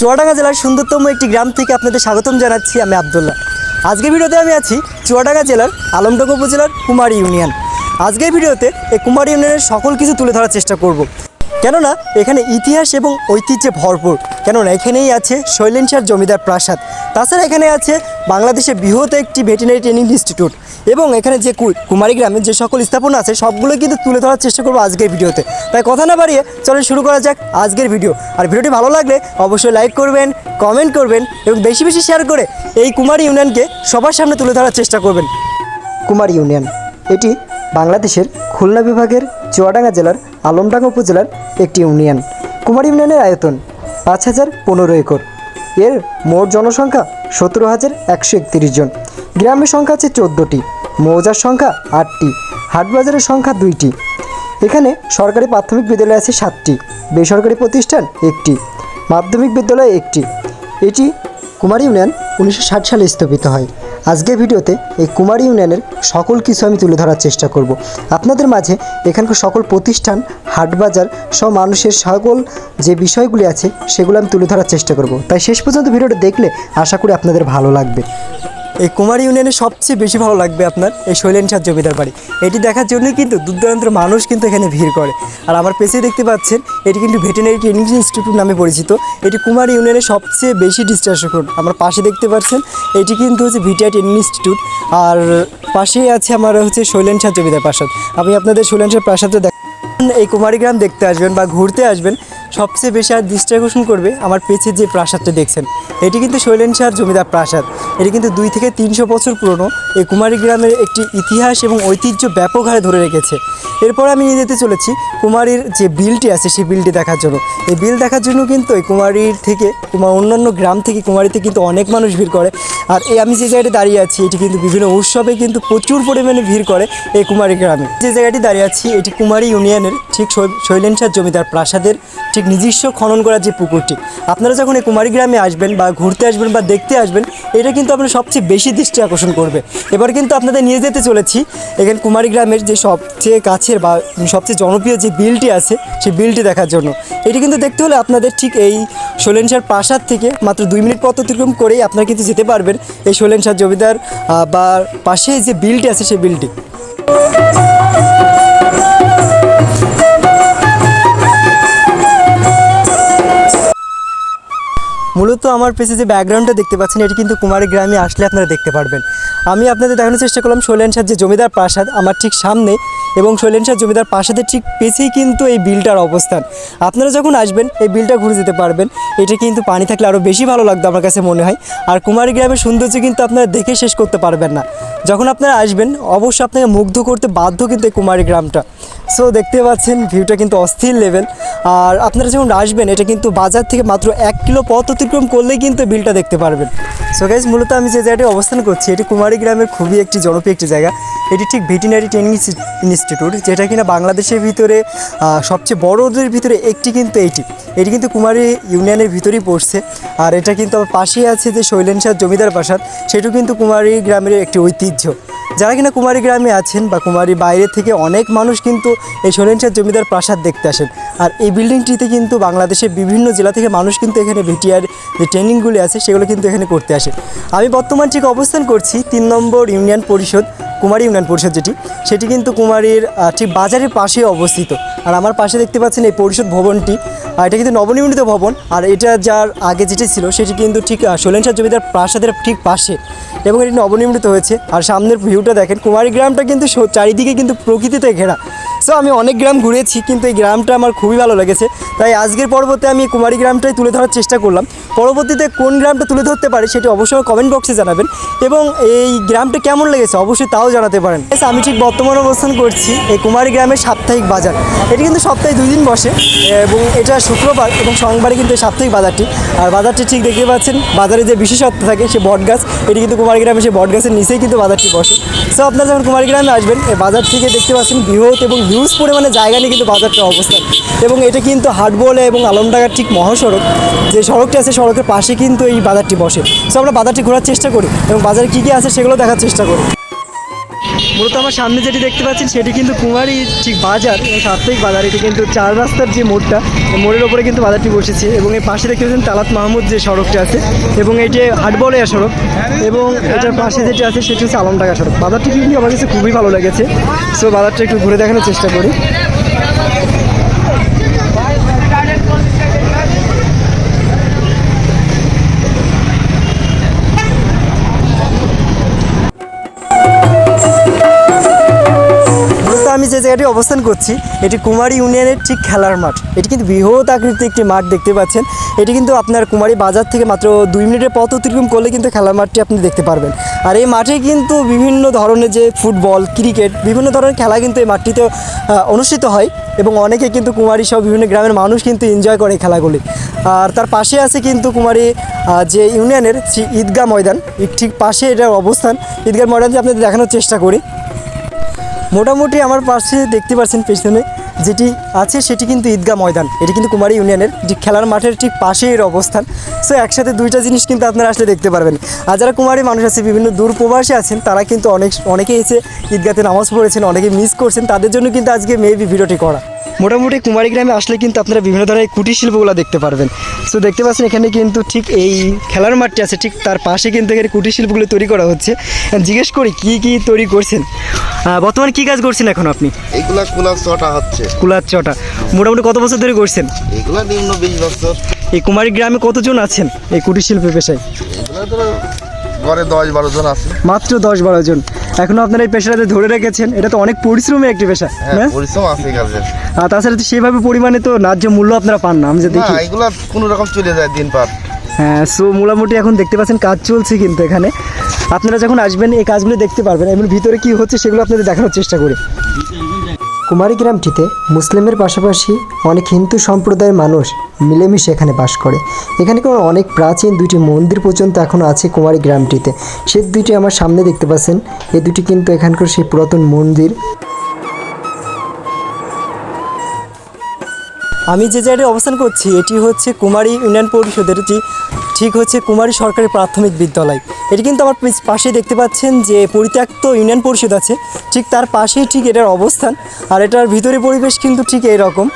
চুয়াডাঙ্গা জেলার সুন্দরতম একটি গ্রাম থেকে আপনাদের স্বাগতম জানাচ্ছি আমি আবদুল্লাহ। আজকে ভিডিওতে আমি আছি চুয়াডাঙ্গা জেলার আলমডাঙ্গা উপজেলার কুমারী ইউনিয়ন। আজকের ভিডিওতে এই কুমারী ইউনিয়নের সকল কিছু তুলে ধরার চেষ্টা করব। কেননা এখানে ইতিহাস এবং ঐতিহ্যে ভরপুর, কেননা এখানেই আছে শৈলেনশার জমিদার প্রাসাদ। তাছাড়া এখানে আছে বাংলাদেশের বৃহৎ একটি ভেটেরিনারি ট্রেনিং ইনস্টিটিউট এবং এখানে যে কুমারী গ্রামের যে সকল স্থাপনা আছে, সবগুলো কিন্তু তুলে ধরার চেষ্টা করব আজকের ভিডিওতে। তাই কথা না বাড়িয়ে চলুন শুরু করা যাক আজকের ভিডিও। আর ভিডিওটি ভালো লাগলে অবশ্যই লাইক করবেন, কমেন্ট করবেন এবং বেশি বেশি শেয়ার করে এই কুমারী ইউনিয়নকে সবার সামনে তুলে ধরার চেষ্টা করবেন। কুমারী ইউনিয়ন, এটি বাংলাদেশের খুলনা বিভাগের চুয়াডাঙ্গা জেলার আলমডাঙ্গা উপজেলার একটি ইউনিয়ন। কুমার ইউনিয়নের আয়তন পাঁচ হাজার পনেরো একর। এর মোট জনসংখ্যা সতেরো হাজার একশো একত্রিশ জন। গ্রামের সংখ্যা আছে চোদ্দোটি, মৌজার সংখ্যা আটটি, হাটবাজারের সংখ্যা দুইটি। এখানে সরকারি প্রাথমিক বিদ্যালয় আছে সাতটি, বেসরকারি প্রতিষ্ঠান একটি, মাধ্যমিক বিদ্যালয় একটি। এটি কুমারী ইউনিয়ন উনিশশো ষাট সালে স্থাপিত হয়। আজকের ভিডিওতে এই কুমারী ইউনিয়নের সকল কিছু আমি তুলে ধরার চেষ্টা করব। আপনাদের মাঝে এখানকার সকল প্রতিষ্ঠান হাটবাজার সব মানুষের সকল যে বিষয়গুলি আছে, সেগুলো আমি তুলে ধরার চেষ্টা করব। তাই শেষ পর্যন্ত ভিডিওটা দেখলে আশা করি আপনাদের ভালো লাগবে। এই কুমারী ইউনিয়নে সবচেয়ে বেশি ভালো লাগবে আপনার এই শৈলেন সার জমিদার বাড়ি। এটি দেখার জন্য কিন্তু দূর দূরান্তের মানুষ কিন্তু এখানে ভিড় করে। আর আমার পেছে দেখতে পাচ্ছেন, এটি কিন্তু ভেটেরিনারি ট্রেনিং ইনস্টিটিউট নামে পরিচিত। এটি কুমারী ইউনিয়নের সবচেয়ে বেশি ডিস্ট্রাকশন আমার পাশে দেখতে পাচ্ছেন, এটি কিন্তু হচ্ছে ভিটিআই ট্রেনিং ইনস্টিটিউট। আর পাশেই আছে আমার হচ্ছে শৈলেন জমিদার প্রাসাদ। আমি আপনাদের শৈলেন সার প্রাসাদে দেখ এই কুমারী গ্রাম দেখতে আসবেন বা ঘুরতে আসবেন। সবচেয়ে বেশি আর দৃষ্টি আকর্ষণ করবে আমার পেছের যে প্রাসাদটা দেখছেন। এটি কিন্তু শৈলেন শাহর জমিদার প্রাসাদ। এটি কিন্তু দুই থেকে তিনশো বছর পুরনো। এই কুমারী গ্রামের একটি ইতিহাস এবং ঐতিহ্য ব্যাপক হারে ধরে রেখেছে। এরপর আমি নিয়ে যেতে চলেছি কুমারীর যে বিলটি আছে সেই বিলটি দেখার জন্য। এই বিল দেখার জন্য কিন্তু এই কুমারীর থেকে কুমার অন্যান্য গ্রাম থেকে কুমারীতে কিন্তু অনেক মানুষ ভিড় করে। আর এই আমি যে জায়গাটি দাঁড়িয়ে আছি, এটি কিন্তু বিভিন্ন উৎসবে কিন্তু প্রচুর পরিমাণে ভিড় করে এই কুমারী গ্রামে। যে জায়গাটি দাঁড়িয়ে আছি, এটি কুমারী ইউনিয়নের ঠিক শৈ- শৈলেনসার জমিদার প্রাসাদের ঠিক নিজস্ব খনন করা যে পুকুরটি, আপনারা যখন এই কুমারী গ্রামে আসবেন বা ঘুরতে আসবেন বা দেখতে আসবেন, এটা কিন্তু আপনার সবচেয়ে বেশি দৃষ্টি আকর্ষণ করবে। এবার কিন্তু আপনাদের নিয়ে যেতে চলেছি, এখানে কুমারী গ্রামের যে সবচেয়ে কাছের বা সবচেয়ে জনপ্রিয় যে বিলটি আছে, সেই বিলটি দেখার জন্য। এটি কিন্তু দেখতে হলে আপনাদের ঠিক এই শৈলেনসার প্রাসাদ থেকে মাত্র দুই মিনিট পথ অতিক্রম করেই আপনারা কিন্তু যেতে পারবেন এই শৈলেনসার জমিদার বা পাশে যে বিলটি আছে সেই বিলটি। মূলত আমার পেছে যে ব্যাকগ্রাউন্ডটা দেখতে পাচ্ছেন, এটি কিন্তু কুমারী গ্রামে আসলে আপনারা দেখতে পারবেন। আমি আপনাদের দেখানোর চেষ্টা করলাম শৈলেন সাহ যে জমিদার প্রাসাদ আমার ঠিক সামনে এবং শৈলেন সাহ জমিদার প্রাসাদের ঠিক পেছেই কিন্তু এই বিলটার অবস্থান। আপনারা যখন আসবেন, এই বিলটা ঘুরে যেতে পারবেন। এটা কিন্তু পানি থাকলে আরও বেশি ভালো লাগতো আমার কাছে মনে হয়। আর কুমারী গ্রামের সৌন্দর্য কিন্তু আপনারা দেখে শেষ করতে পারবেন না। যখন আপনারা আসবেন, অবশ্যই আপনাকে মুগ্ধ করতে বাধ্য কিন্তু এই কুমারী গ্রামটা। সো দেখতে পাচ্ছেন, ভিউটা কিন্তু অস্থির লেভেল আর আপনারা যখন আসবেন, এটা কিন্তু বাজার থেকে মাত্র এক কিলো পথ অতিক্রম করলেই কিন্তু বিলটা দেখতে পারবেন। সো গাইজ মূলত আমি যে জায়গাটি অবস্থান করছি, এটি কুমারী গ্রামের খুবই একটি জনপ্রিয় একটি জায়গা। এটি ঠিক ভেটেরিনারি ট্রেনিং ইনস্টিটিউট, যেটা কিনা বাংলাদেশের ভিতরে সবচেয়ে বড়দের ভিতরে একটি কিন্তু এইটি এটি কিন্তু কুমারী ইউনিয়নের ভিতরেই পড়ছে। আর এটা কিন্তু আমার পাশেই আছে যে শৈলেনসার জমিদার প্রাসাদ, সেটাও কিন্তু কুমারী গ্রামের একটি ঐতিহ্য। যারা কিনা কুমারী গ্রামে আছেন বা কুমারী বাইরে থেকে অনেক মানুষ কিন্তু এই সোরেনসার জমিদার প্রাসাদ দেখতে আসেন। আর এই বিল্ডিংটিতে কিন্তু বাংলাদেশের বিভিন্ন জেলা থেকে মানুষ কিন্তু এখানে ভিটিআর যে ট্রেনিংগুলি আছে সেগুলো কিন্তু এখানে করতে আসে। আমি বর্তমান ঠিক অবস্থান করছি তিন নম্বর ইউনিয়ন পরিষদ কুমারী ইউনিয়ন পরিষদ যেটি, সেটি কিন্তু কুমারীর ঠিক বাজারের পাশে অবস্থিত। আর আমার পাশে দেখতে পাচ্ছেন এই পরিষদ ভবনটি। এটা কিন্তু নবনির্মিত ভবন। আর এটা যার আগে যেটি ছিল, সেটি কিন্তু ঠিক সোলেনসার জমিদার প্রাসাদের ঠিক পাশে। এবং এটি নবনির্মিত হয়েছে। আর সামনের ভিউটা দেখেন, কুমারী গ্রামটা কিন্তু চারিদিকে কিন্তু প্রকৃতিতে ঘেরা। সো আমি অনেক গ্রাম ঘুরেছি, কিন্তু এই গ্রামটা আমার খুবই ভালো লেগেছে। তাই আজকের পর্বতে আমি কুমারী গ্রামটাই তুলে ধরার চেষ্টা করলাম। পরবর্তীতে কোন গ্রামটা তুলে ধরতে পারি সেটি অবশ্যই কমেন্ট বক্সে জানাবেন। এবং এই গ্রামটা কেমন লেগেছে অবশ্যই তাও জানাতে পারেন। আমি ঠিক বর্তমান অবস্থান করছি, এই কুমারী গ্রামের সাপ্তাহিক বাজার। এটি কিন্তু সপ্তাহে দুই দিন বসে, এবং এটা শুক্রবার এবং সোমবারে কিন্তু এই সাপ্তাহিক বাজারটি। আর বাজারটি ঠিক দেখতে পাচ্ছেন, বাজারে যে বিশেষত্ব থাকে সে বট গাছ এটি কিন্তু কুমারী গ্রামে সেই বট গাছের নিচেই কিন্তু বাজারটি বসে। সো আপনারা যখন কুমারী গ্রামে আসবেন বাজার থেকে দেখতে পাচ্ছেন বৃহৎ এবং হিউজ পরিমাণে জায়গা নিয়ে কিন্তু বাজারটা অবস্থান এবং এটা কিন্তু হাটবোলে এবং আলমডাঙ্গার ঠিক মহাসড়ক, যে সড়কটি আছে, সড়কের পাশে কিন্তু এই বাজারটি বসে। সো আমরা বাজারটি ঘোরার চেষ্টা করি এবং বাজারে কী কী আছে সেগুলো দেখার চেষ্টা করি। মূলত আমার সামনে যেটি দেখতে পাচ্ছেন সেটি কিন্তু কুমারী ঠিক বাজার এবং সাপ্তাহিক বাজার। এটি কিন্তু চার রাস্তার যে মোড়টা মোড়ের ওপরে কিন্তু বাজারটি বসেছে এবং এই পাশে দেখতে পাচ্ছেন তালাত মাহমুদ যে সড়কটি আছে এবং এটি হাটবলিয়া সড়ক এবং এটার পাশে যেটি আছে সেটি হচ্ছে আলমডাঙ্গা সড়ক। বাজারটি কিন্তু আমার কাছে খুবই ভালো লেগেছে। সো বাজারটা একটু ঘুরে দেখানোর চেষ্টা করি। জায়গাটি অবস্থান করছি, এটি কুমারী ইউনিয়নের ঠিক খেলার মাঠ। এটি কিন্তু বৃহৎ আকৃতির একটি মাঠ দেখতে পাচ্ছেন। এটি কিন্তু আপনার কুমারী বাজার থেকে মাত্র দুই মিনিটের পথ অতিক্রম করলে কিন্তু খেলার মাঠটি আপনি দেখতে পারবেন। আর এই মাঠে কিন্তু বিভিন্ন ধরনের যে ফুটবল, ক্রিকেট, বিভিন্ন ধরনের খেলা কিন্তু এই মাঠটিতে অনুষ্ঠিত হয় এবং অনেকে কিন্তু কুমারী সহ বিভিন্ন গ্রামের মানুষ কিন্তু এনজয় করে খেলাগুলি। আর তার পাশে আছে কিন্তু কুমারী যে ইউনিয়নের ঈদগাহ ময়দান। ঠিক পাশে এটার অবস্থান। ঈদগাহ ময়দানটি আপনাদের দেখানোর চেষ্টা করি। মোটামুটি আমার পাশে দেখতে পাচ্ছেন পেছনে যেটি আছে সেটি কিন্তু ঈদগাহ ময়দান। এটি কিন্তু কুমারী ইউনিয়নের যে খেলার মাঠের ঠিক পাশেই এর অবস্থান। সো একসাথে দুইটা জিনিস কিন্তু আপনারা আসলে দেখতে পারবেন। আর যারা কুমারী মানুষ আছে, বিভিন্ন দূর প্রবাসে আছেন, তারা কিন্তু অনেক, অনেকেই এসে ঈদগাতে নামাজ পড়েছেন অনেকে মিস করছেন। তাদের জন্য কিন্তু আজকে মেবি ভিডিওটি করা। মোটামুটি কুমারী গ্রামে আসলে কিন্তু আপনারা বিভিন্ন ধরনের কুটির শিল্পগুলো দেখতে পারবেন। সো দেখতে পাচ্ছেন এখানে কিন্তু ঠিক এই খেলার মাঠটি আছে ঠিক তার পাশে কিন্তু এখানে কুটির শিল্পগুলো তৈরি করা হচ্ছে। জিজ্ঞেস করি কি কি তৈরি করছেন? বর্তমানে কি কাজ করছেন এখন আপনি? এগুলা কুলার ছটা হচ্ছে। কুলার চটা মোটামুটি কত বছর ধরে করছেন? এগুলা নিম্ন বিশ বছর। এই কুমারী গ্রামে কতজন আছেন এই কুটির শিল্পের পেশায়? এগুলা ঘরে দশ বারো জন আছে। মাত্র দশ বারো জন। এখনও আপনার এই পেশাটাতে ধরে রেখেছেন এটা তো অনেক পরিশ্রমের একটি পেশা হ্যাঁ হ্যাঁ পরিশ্রম আছে কাজের। আর তাছাড়া তো সেভাবে পরিমাণে তো ন্যায্য মূল্য আপনারা পান না আমি যে দেখি। এগুলো কোনো রকম চলে যায় দিন পার। হ্যাঁ সো মোটামুটি এখন দেখতে পাচ্ছেন কাজ চলছে কিন্তু এখানে। আপনারা যখন আসবেন এই কাজগুলো দেখতে পারবেন। এবং ভিতরে কি হচ্ছে সেগুলো আপনাদের দেখানোর চেষ্টা করি। কুমারী গ্রামটিতে মুসলিমের পাশাপাশি অনেক হিন্দু সম্প্রদায়ের মানুষ মিলেমিশে এখানে বাস করে। এখানে কোনো অনেক প্রাচীন দুইটি মন্দির পর্যন্ত এখনও আছে কুমারী গ্রামটিতে। সে দুইটি আমার সামনে দেখতে পাচ্ছেন। এই দুটি কিন্তু এখানকার সেই পুরাতন মন্দির। আমি যে জায়গায় অবস্থান করছি, এটি হচ্ছে কুমারী ইউনিয়ন পরিষদের যে ঠিক হচ্ছে কুমারী সরকারি প্রাথমিক বিদ্যালয়। এটি কিন্তু আমার পাশেই দেখতে পাচ্ছেন যে পরিত্যক্ত ইউনিয়ন পরিষদ আছে। ঠিক তার পাশেই ঠিক এটার অবস্থান। আর এটার ভিতরে পরিবেশ কিন্তু ঠিক এইরকম।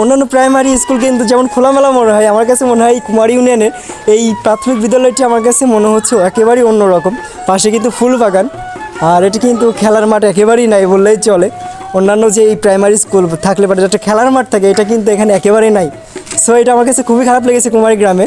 অন্যান্য প্রাইমারি স্কুল কিন্তু যেমন খোলামেলা মনে হয়, আমার কাছে মনে হয় কুমারী ইউনিয়নের এই প্রাথমিক বিদ্যালয়টি আমার কাছে মনে হচ্ছে একেবারেই অন্যরকম। পাশে কিন্তু ফুল বাগান। আর এটি কিন্তু খেলার মাঠ একেবারেই নাই বললেই চলে। অন্যান্য যে এই প্রাইমারি স্কুল থাকলে পারে একটা খেলার মাঠ থাকে, এটা কিন্তু এখানে একেবারেই নাই। সো এটা আমার কাছে খুবই খারাপ লেগেছে কুমারী গ্রামে।